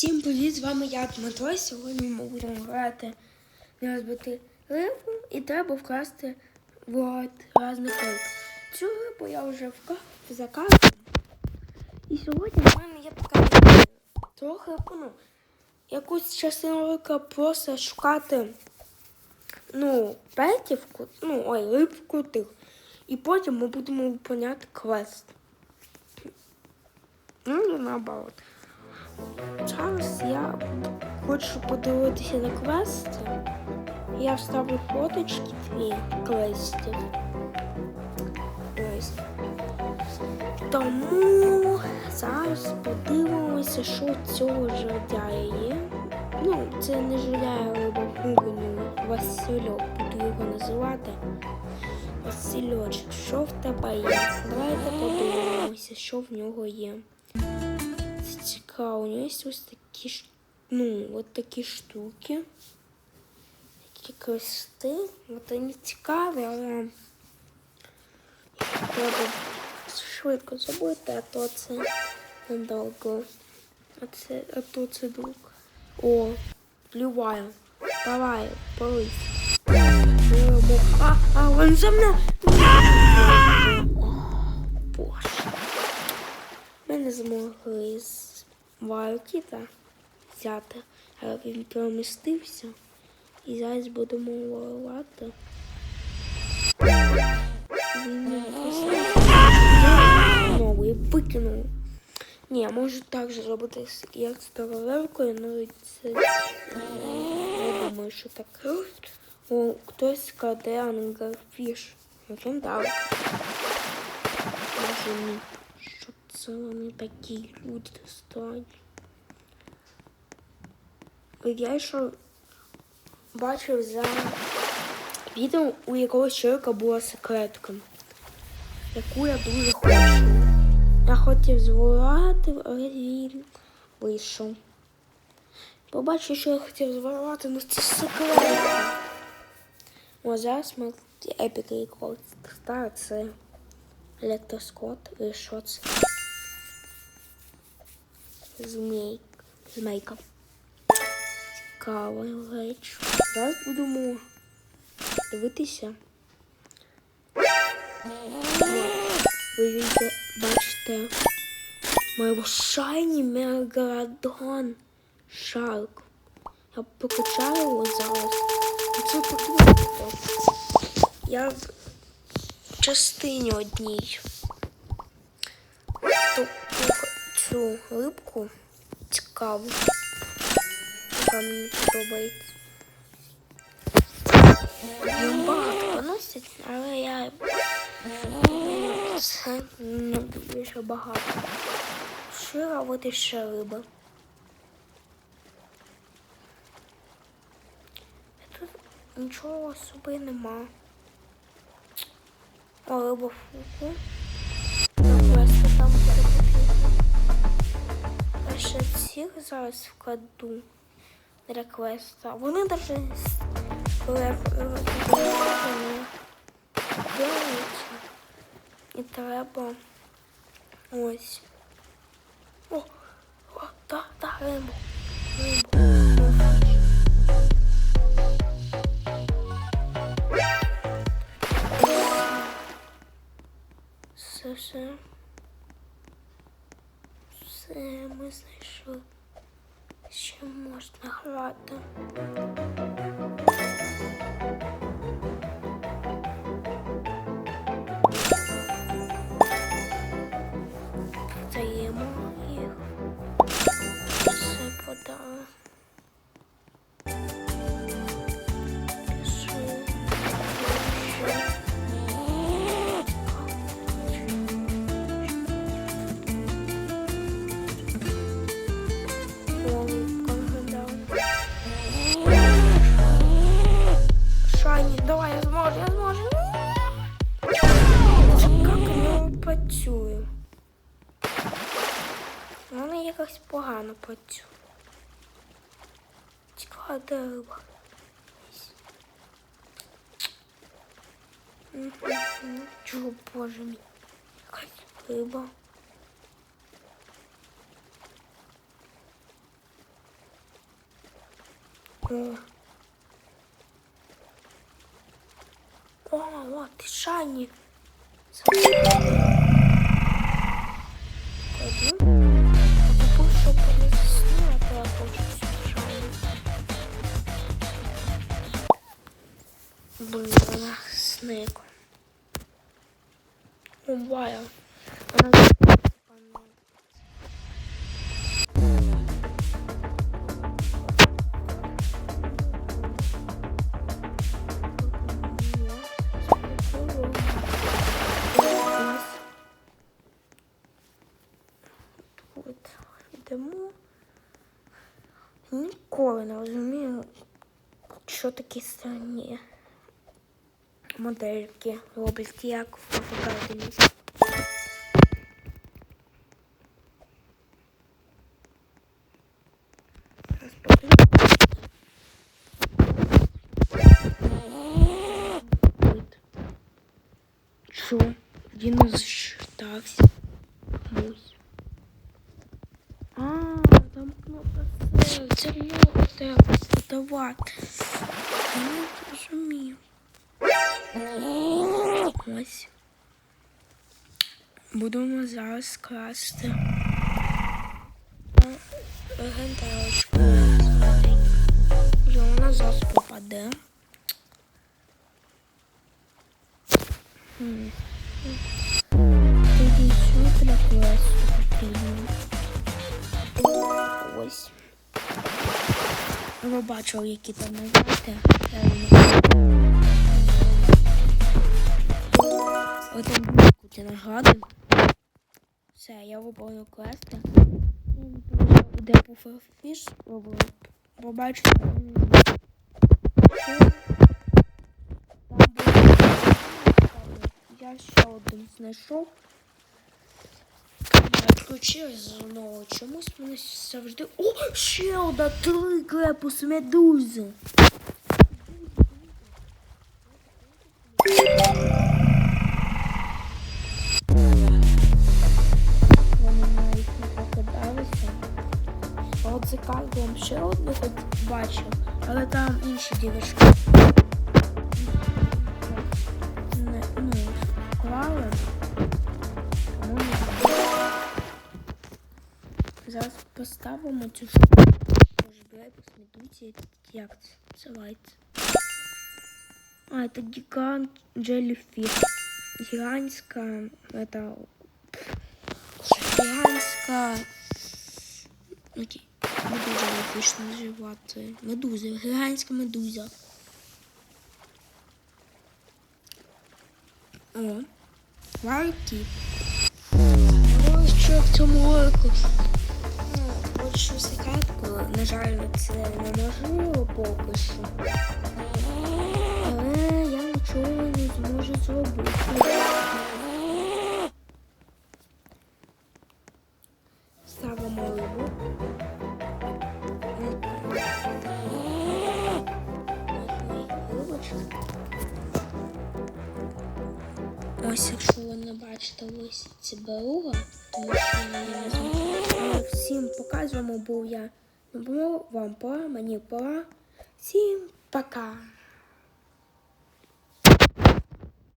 Всім привіт, з вами я Дмитро. Сьогодні ми будемо грати розбити рибу і треба вкрасти от різних риб. Цю рибу я вже вка... заказував. І сьогодні в мене є така трохи ну, якусь частину рибка просто шукати ну, петівку, ну, ой, рибку тих. І потім ми будемо виконувати квест. Ну, наоборот. Зараз я хочу подивитися на квести. Я вставлю фоточки дві квестів. Тому зараз подивимося, що цього жодяя є. Ну, це не жодяя риба гугню, Васильок, буду його називати. Васильочок, що в тебе є? Давайте подивимося, що в нього є. Це цікаво. У нього є ось такі ш- ну, от такі штуки. Такі крести. От вони цікаві, але треба швидко зробити, а то це недовго. А це, а то це друг. О, плюваю. Давай, полись. Беремо. А, а, він за мною. О, Боже. Ми не змогли з Вайлкіта взяти, але він перемістився. І зараз будемо воювати. Він. Знову і викинув. Ні, можу так же зробити, як з ну і це думаю, що так. О, хтось краде ангерфіш. Він дав. Може ні. Це вони такі люди странні. Я ще бачив за відео у якогось чоловіка була секретка, яку я дуже хочу. Я хотів зворувати, але він вийшов. Побачив, що я хотів зворувати, ну це секретка. О, зараз ми епік рекорд. Стар це електроскот і що це? Змій. Змейка. Цікава річ. Зараз будемо дивитися. Ви бачите моєго шайні мегалодон шарк. Я покачаю його зараз. Це подумайте. Я в частині одній. Цю рибку цікаву. Яка мені подобається. Їм багато поносять, але я це не люблю багато. От і ще риба. Тут нічого особи нема. О, риба фуку. Ще цих зараз вкладу для квеста. Вони навіть делаються. І треба ось. О, о, та, та, рибу. Рибу. Все, все. Все ми знайшли. Ще можна грати. Якось погано працює. Цікава де риба. Мгм. Чого, боже мій? Якась риба. О. О, о, ти шайні. Блин, вона снег. О, вая. Вона запана. От, йдемо. Ніколи не розумію, що такі странні модельки роблять, як в. От. Що? Він зачитався. Ось. А, там кнопка це, треба задавати. Я не розумію. Ось. Будемо зараз класти. Легендарочку. Вже вона зараз попаде. Тоді що для квесту потрібно? Ось. Ви бачили, які там нажати. Один куті награди. Все, я виповнив квести. Де пуферфіш, побачите. Я ще один знайшов. Відключив знову. Чомусь мене завжди. О, ще одна три крепус медузи. от за карлом ще одну хоч бачив, але там інші дівчатки. Не, ну, вклали. Тому не знаю. Зараз поставимо цю штуку. Може, давай посмітуйте, як це називається. А, это гигант джеллифиш. Гигантская, это гигантская окей, Медуза джеллифиш називати. Медуза, гігантська медуза. О, варки. Ось що в цьому. Ну, Хочу секретку, на жаль, це неможливо поки що. Ось, якщо ви не бачите ось ці беруга, тому що не знаю. Всім показуємо, бо я не вам пора, мені пора. Всім пока!